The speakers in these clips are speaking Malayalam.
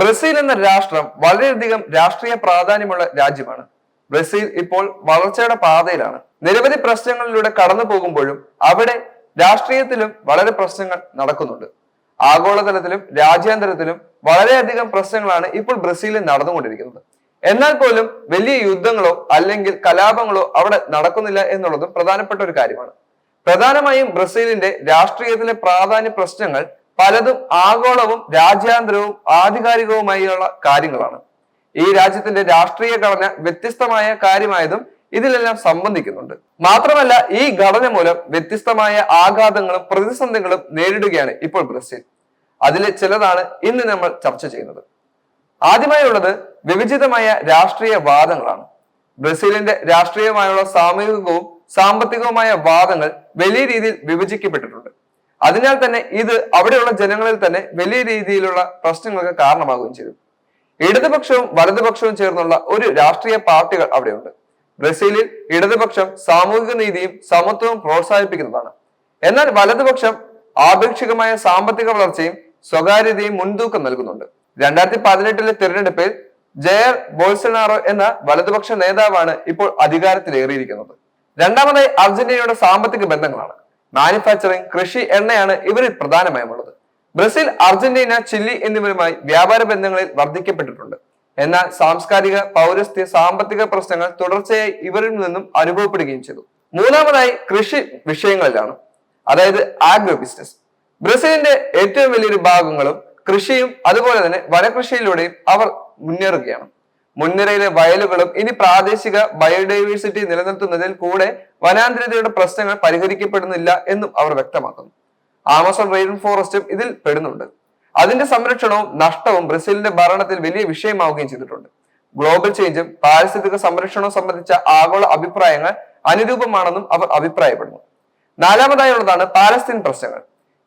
ബ്രസീൽ എന്ന രാഷ്ട്രം വളരെയധികം രാഷ്ട്രീയ പ്രാധാന്യമുള്ള രാജ്യമാണ്. ബ്രസീൽ ഇപ്പോൾ വളർച്ചയുടെ പാതയിലാണ്. നിരവധി പ്രശ്നങ്ങളിലൂടെ കടന്നു പോകുമ്പോഴും അവിടെ രാഷ്ട്രീയത്തിലും വളരെ പ്രശ്നങ്ങൾ നടക്കുന്നുണ്ട്. ആഗോളതലത്തിലും രാജ്യാന്തരത്തിലും വളരെയധികം പ്രശ്നങ്ങളാണ് ഇപ്പോൾ ബ്രസീലിൽ നടന്നുകൊണ്ടിരിക്കുന്നത്. എന്നാൽ പോലും വലിയ യുദ്ധങ്ങളോ അല്ലെങ്കിൽ കലാപങ്ങളോ അവിടെ നടക്കുന്നില്ല എന്നുള്ളതും പ്രധാനപ്പെട്ട ഒരു കാര്യമാണ്. പ്രധാനമായും ബ്രസീലിന്റെ രാഷ്ട്രീയത്തിലെ പ്രാധാന്യ പ്രശ്നങ്ങൾ പലതും ആഗോളവും രാജ്യാന്തരവും ആധികാരികവുമായുള്ള കാര്യങ്ങളാണ്. ഈ രാജ്യത്തിന്റെ രാഷ്ട്രീയ ഘടന വ്യത്യസ്തമായ കാര്യമായതും ഇതിലെല്ലാം സംബന്ധിക്കുന്നുണ്ട്. മാത്രമല്ല ഈ ഘടന മൂലം വ്യത്യസ്തമായ ആഘാതങ്ങളും പ്രതിസന്ധികളും നേരിടുകയാണ് ഇപ്പോൾ ബ്രസീൽ. അതിലെ ചിലതാണ് ഇന്ന് നമ്മൾ ചർച്ച ചെയ്യുന്നത്. ആദ്യമായി ഉള്ളത് വിഭജിതമായ രാഷ്ട്രീയ വാദങ്ങളാണ്. ബ്രസീലിന്റെ രാഷ്ട്രീയമായുള്ള സാമൂഹികവും സാമ്പത്തികവുമായ വാദങ്ങൾ വലിയ രീതിയിൽ വിഭജിക്കപ്പെട്ടിട്ടുണ്ട്. അതിനാൽ തന്നെ ഇത് അവിടെയുള്ള ജനങ്ങളിൽ തന്നെ വലിയ രീതിയിലുള്ള പ്രശ്നങ്ങൾക്ക് കാരണമാകുകയും ചെയ്തു. ഇടതുപക്ഷവും വലതുപക്ഷവും ചേർന്നുള്ള ഒരു രാഷ്ട്രീയ പാർട്ടികൾ അവിടെയുണ്ട്. ബ്രസീലിൽ ഇടതുപക്ഷം സാമൂഹിക നീതിയും സമത്വവും പ്രോത്സാഹിപ്പിക്കുന്നതാണ്. എന്നാൽ വലതുപക്ഷം ആപേക്ഷികമായ സാമ്പത്തിക വളർച്ചയും സ്വകാര്യതയും മുൻതൂക്കം നൽകുന്നുണ്ട്. രണ്ടായിരത്തി പതിനെട്ടിലെ തിരഞ്ഞെടുപ്പിൽ ജയർ ബോൾസനാറോ എന്ന വലതുപക്ഷ നേതാവാണ് ഇപ്പോൾ അധികാരത്തിലേറിയിരിക്കുന്നത്. രണ്ടാമതായി അർജന്റീനയുടെ സാമ്പത്തിക ബന്ധങ്ങളാണ്. മാനുഫാക്ചറിംഗ് കൃഷി എണ്ണയാണ് ഇവരിൽ പ്രധാനമായും ഉള്ളത് ബ്രസീൽ അർജന്റീന ചില്ലി എന്നിവരുമായി വ്യാപാര ബന്ധങ്ങളിൽ വർദ്ധിക്കപ്പെട്ടിട്ടുണ്ട്. എന്നാൽ സാംസ്കാരിക പൗരസ്ത്യ സാമ്പത്തിക പ്രശ്നങ്ങൾ തുടർച്ചയായി ഇവരിൽ നിന്നും അനുഭവപ്പെടുകയും ചെയ്തു. മൂന്നാമതായി കൃഷി വിഷയങ്ങളിലാണ്. അതായത് ആഗ്രോ ബിസിനസ് ബ്രസീലിന്റെ ഏറ്റവും വലിയൊരു ഭാഗങ്ങളും കൃഷിയും അതുപോലെ തന്നെ വനകൃഷിയിലൂടെയും അവർ മുന്നേറുകയാണ്. മുൻനിരയിലെ വയലുകളും ഇനി പ്രാദേശിക ബയോഡൈവേഴ്സിറ്റി നിലനിർത്തുന്നതിൽ കൂടെ വനാന്തരതയുടെ പ്രശ്നങ്ങൾ പരിഹരിക്കപ്പെടുന്നില്ല എന്നും അവർ വ്യക്തമാക്കുന്നു. ആമസോൺ റെയിൻ ഫോറസ്റ്റും ഇതിൽ പെടുന്നുണ്ട്. അതിന്റെ സംരക്ഷണവും നഷ്ടവും ബ്രസീലിന്റെ ഭരണത്തിൽ വലിയ വിഷയമാവുകയും ചെയ്തിട്ടുണ്ട്. ഗ്ലോബൽ ചേഞ്ചും പാരിസ്ഥിതിക സംരക്ഷണവും സംബന്ധിച്ച ആഗോള അഭിപ്രായങ്ങൾ അനുരൂപമാണെന്നും അവർ അഭിപ്രായപ്പെടുന്നു. നാലാമതായുള്ളതാണ് പാലസ്തീൻ പ്രശ്നങ്ങൾ.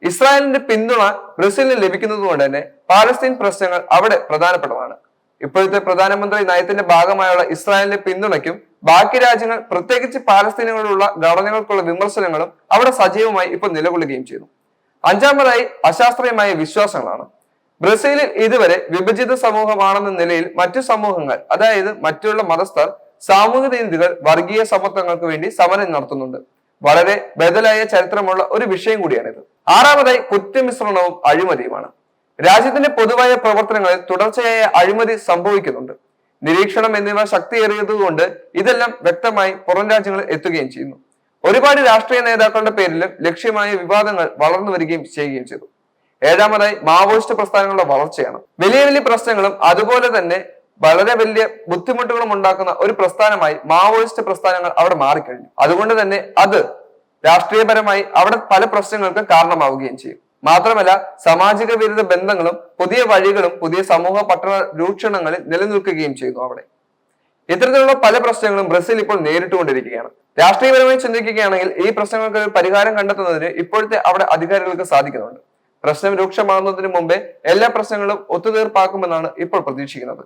ഇസ്രായേലിന്റെ പിന്തുണ ബ്രസീലിന് ലഭിക്കുന്നത് കൊണ്ട് തന്നെ പാലസ്തീൻ പ്രശ്നങ്ങൾ അവിടെ പ്രധാനപ്പെട്ടതാണ്. ഇപ്പോഴത്തെ പ്രധാനമന്ത്രി നയത്തിന്റെ ഭാഗമായുള്ള ഇസ്രായേലിന്റെ പിന്തുണയ്ക്കും. ബാക്കി രാജ്യങ്ങൾ പ്രത്യേകിച്ച് പാലസ്തീനുകളിലുള്ള ഘടനകൾക്കുള്ള വിമർശനങ്ങളും അവിടെ സജീവമായി ഇപ്പോൾ നിലകൊള്ളുകയും ചെയ്തു അഞ്ചാമതായി അശാസ്ത്രീയമായ വിശ്വാസങ്ങളാണ്. ബ്രസീലിൽ ഇതുവരെ വിഭജിത സമൂഹമാണെന്ന നിലയിൽ മറ്റു സമൂഹങ്ങൾ അതായത് മറ്റുള്ള മതസ്ഥർ സാമൂഹിക നീതികൾ വർഗീയ സമത്വങ്ങൾക്ക് വേണ്ടി സമരം നടത്തുന്നുണ്ട്. വളരെ ബദലായ ചരിത്രമുള്ള ഒരു വിഷയം കൂടിയാണിത്. ആറാമതായി കുറ്റമിശ്രണവും അഴിമതിയുമാണ്. രാജ്യത്തിന്റെ പൊതുവായ പ്രവർത്തനങ്ങളിൽ തുടർച്ചയായ അഴിമതി സംഭവിക്കുന്നുണ്ട്. നിരീക്ഷണം എന്നിവ ശക്തിയേറിയതുകൊണ്ട് ഇതെല്ലാം വ്യക്തമായി പുറം രാജ്യങ്ങളിൽ എത്തുകയും ചെയ്യുന്നു. ഒരുപാട് രാഷ്ട്രീയ നേതാക്കളുടെ പേരിലും ലക്ഷ്യമായ വിവാദങ്ങൾ വളർന്നു വരികയും ചെയ്യുകയും ചെയ്തു. ഏഴാമതായി മാവോയിസ്റ്റ് പ്രസ്ഥാനങ്ങളുടെ വളർച്ചയാണ്. വലിയ വലിയ പ്രശ്നങ്ങളും അതുപോലെ തന്നെ വളരെ വലിയ ബുദ്ധിമുട്ടുകളും ഉണ്ടാക്കുന്ന ഒരു പ്രസ്ഥാനമായി മാവോയിസ്റ്റ് പ്രസ്ഥാനങ്ങൾ അവിടെ മാറിക്കഴിഞ്ഞു. അതുകൊണ്ട് തന്നെ അത് രാഷ്ട്രീയപരമായി അവിടെ പല പ്രശ്നങ്ങൾക്കും കാരണമാവുകയും ചെയ്യും. മാത്രമല്ല സാമാജിക വിരുദ്ധ ബന്ധങ്ങളും പുതിയ വഴികളും പുതിയ സമൂഹ പട്ടണ രൂക്ഷണങ്ങളിൽ നിലനിൽക്കുകയും ചെയ്യുന്നു അവിടെ. ഇത്തരത്തിലുള്ള പല പ്രശ്നങ്ങളും ബ്രസീൽ ഇപ്പോൾ നേരിട്ടുകൊണ്ടിരിക്കുകയാണ്. രാഷ്ട്രീയപരമായി ചിന്തിക്കുകയാണെങ്കിൽ ഈ പ്രശ്നങ്ങൾക്ക് ഒരു പരിഹാരം കണ്ടെത്തുന്നതിന് ഇപ്പോഴത്തെ അവിടെ അധികാരികൾക്ക് സാധിക്കുന്നുണ്ട്. പ്രശ്നം രൂക്ഷമാകുന്നതിന് മുമ്പേ എല്ലാ പ്രശ്നങ്ങളും ഒത്തുതീർപ്പാക്കുമെന്നാണ് ഇപ്പോൾ പ്രതീക്ഷിക്കുന്നത്.